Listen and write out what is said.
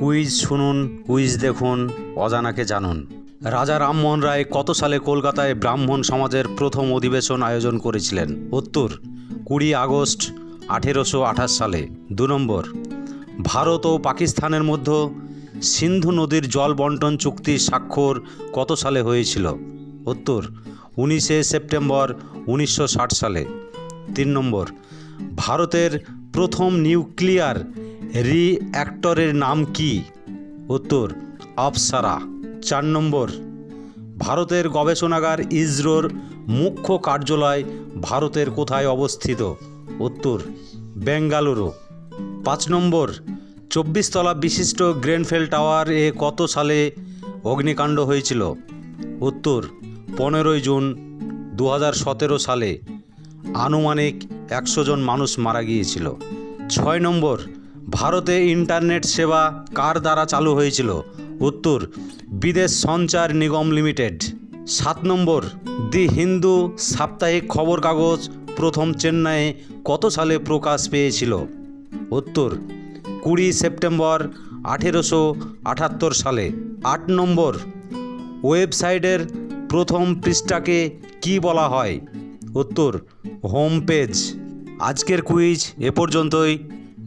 Quiz শুনুন, quiz দেখুন, অজানাকে জানুন। রাজা রামমোহন রায় কত সালে কলকাতায় ব্রাহ্মণ সমাজের প্রথম অধিবেশন আয়োজন করেছিলেন? উত্তর, কুড়ি আগস্ট আঠেরোশো আঠাশ সালে। দু নম্বর, ভারত ও পাকিস্তানের মধ্যে সিন্ধু নদীর জল বন্টন চুক্তি স্বাক্ষর কত সালে হয়েছিল? উত্তর, উনিশে সেপ্টেম্বর উনিশশো ষাট সালে। তিন নম্বর, ভারতের প্রথম নিউক্লিয়ার রিঅ্যাক্টরের নাম কি? উত্তর আফসারা চার নম্বর, ভারতের গবেষণাগার ইসরোর মুখ্য কার্যালয় ভারতের কোথায় অবস্থিত? উত্তর, বেঙ্গালুরু। পাঁচ নম্বর চব্বিশ তলা বিশিষ্ট গ্রেনফেল টাওয়ার এ কত সালে অগ্নিকাণ্ড হয়েছিল? উত্তর, পনেরোই জুন দু হাজার সতেরো সালে। আনুমানিক একশো জন মানুষ মারা গিয়েছিল। ছয় নম্বর ভারতে ইন্টারনেট সেবা কার দ্বারা চালু হয়েছিল? উত্তর, বিদেশ সঞ্চার নিগম লিমিটেড। সাত নম্বর, দি হিন্দু সাপ্তাহিক খবর কাগজ প্রথম চেন্নাইয়ে কত সালে প্রকাশ পেয়েছিল? উত্তর, কুড়ি সেপ্টেম্বর আঠেরোশো আটাত্তর সালে। আট নম্বর, ওয়েবসাইটের প্রথম পৃষ্ঠাকে কি বলা হয়? উত্তর, হোম পেজ। আজকের কুইজ এ পর্যন্তই।